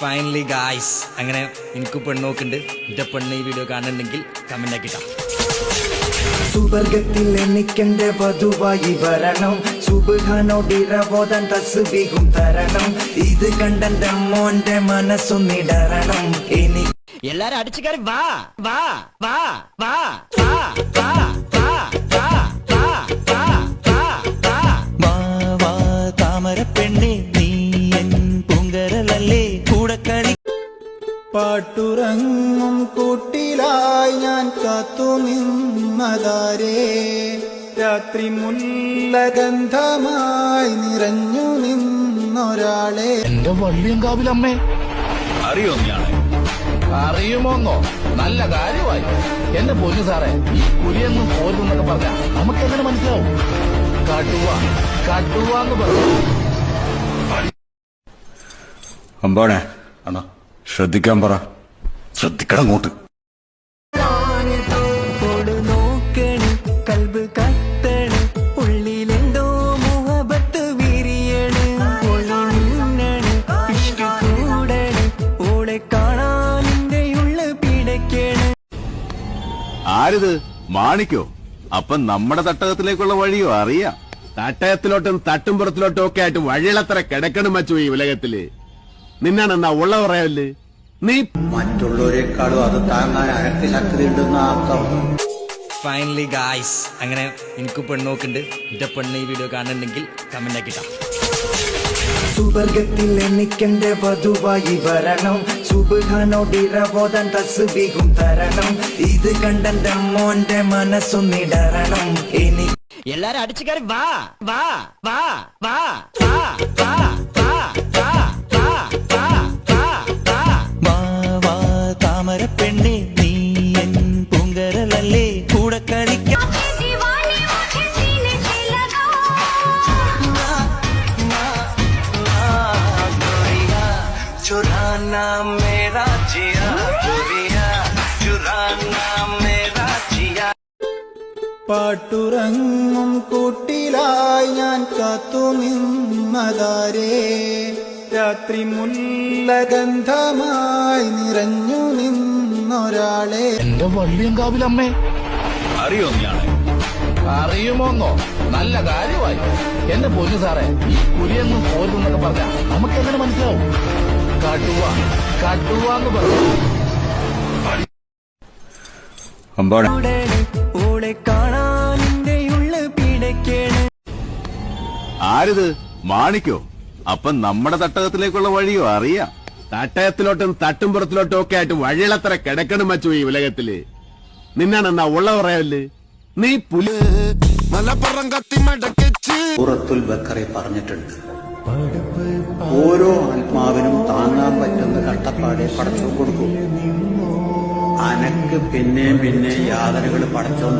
Finally guys അങ്ങനെ എനിക്ക് പെണ്ണോക്കുണ്ട് എന്റെ പെണ്ണ് ഈ വീഡിയോ കാണുന്നുണ്ടെങ്കിൽ കമന്റ് ആക്കിട്ടാം. സുവർഗത്തിൽ എനിക്കെന്റെ വധുവായി വരണം. സുബുഹാനോടിരബോധൻ തസ്ബീഹും തരണം. ഇത് കണ്ടെന്റെ മോന്റെ മനസ്സൊന്നിടരണം. എനിക്ക് എല്ലാരും അടിച്ചു കയറി വാ വാ വാ വാ വാ വാ. പാട്ടുറങ്ങും കൂട്ടിലായി ഞാൻ കാത്തു നിന്നതാരേ. രാത്രി മുല്ലഗന്ധമായി നിറഞ്ഞു നിന്നൊരാളെ. എന്റെ വള്ളിയങ്കാവിലമ്മേ അറിയോ നീയാളെ അറിയുമോന്നോ നല്ല കാര്യമായി. എന്റെ പൊന്നു സാറേ ഈ പുലിയെന്നും പോരുന്നൊക്കെ പറഞ്ഞ നമുക്ക് എങ്ങനെ മനസ്സിലാവും? കടുവ കടുവ എന്ന് പറഞ്ഞു അമ്പാണേ അണ്ണാ ശ്രദ്ധിക്കാൻ പറ. ശ്രദ്ധിക്കണം അങ്ങോട്ട്. ആരിത്? മാണിക്കോ? അപ്പൊ നമ്മുടെ തട്ടകത്തിലേക്കുള്ള വഴിയോ? അറിയാം. തട്ടയത്തിലോട്ടും തട്ടുംപുറത്തിലോട്ടും ഒക്കെ ആയിട്ട് വഴികളത്ര കിടക്കണം മച്ചു ഈ ഉലകത്തിൽ. നിന്നാണെന്നാ ഉള്ള പറയല്ലേ നീ മറ്റുള്ളവരെക്കാളും അത് താങ്ങാൻ അനക്ക് ശക്തി ഉണ്ടെന്ന് അർത്ഥം. ഫൈനലി ഗായ്സ് അങ്ങനെ എനിക്ക് പെണ്ണോക്കുണ്ട്. എന്റെ പെണ്ണ് ഈ വീഡിയോ കാണുന്നുണ്ടെങ്കിൽ കമന്റ് ആക്കിട്ടാ സുവർഗത്തിൽ എനിക്കെന്റെ വധുവായി വരണം. സുബുഹാനോടിരബോധൻ തസ്ബീഹും തരണം. ഇത് കണ്ടന്റെ മോന്റെ മനസ്സൊന്നിടരണം. എനിക്ക് എല്ലാരും അടിച്ചു കയറി വാ വാ വാ വാ വാ വാ. चुराना मेरा जिया चुरिया चुराना मेरा जिया പാട്ടുറങ്ങും കൂട്ടിലായി ഞാൻ കാത്തു നിന്നതാരേ രാത്രി മുല്ലഗന്ധമായി നിറഞ്ഞു നിന്നൊരാളെ എന്റെ വള്ളിയങ്കാവിലമ്മേ അറിയോ നീയാളെ അറിയുമോന്നോ നല്ല കാര്യമായി എന്റെ പൊന്നു സാറേ ഈ പുലിയെന്നും പോരുന്നൊക്കെ പറഞ്ഞ നമുക്ക് എങ്ങനെ മനസ്സിലാവും കടുവ. എന്ന് പറഞ്ഞു ആരിത്? മാണിക്കോ? അപ്പൊ നമ്മുടെ തട്ടകത്തിലേക്കുള്ള വഴിയോ? അറിയാം. തട്ടകത്തിലോട്ടും തട്ടുംപുറത്തിലോട്ടും ഒക്കെ ആയിട്ട് വഴിയിലത്ര കിടക്കണം മച്ചു ഈ ഉലകത്തിൽ. നിന്നാണെന്നാ ഉള്ള പറയല്ലേ നീ പുലി കത്തി ബക്കറെ പറഞ്ഞിട്ടുണ്ട്. ഓരോ ആത്മാവിനും താങ്ങാൻ പറ്റുന്ന കഷ്ടപ്പാടെ പടച്ചു കൊടുക്കും. അനക്ക് പിന്നെയും പിന്നെ യാതനകൾ പടച്ചോൻ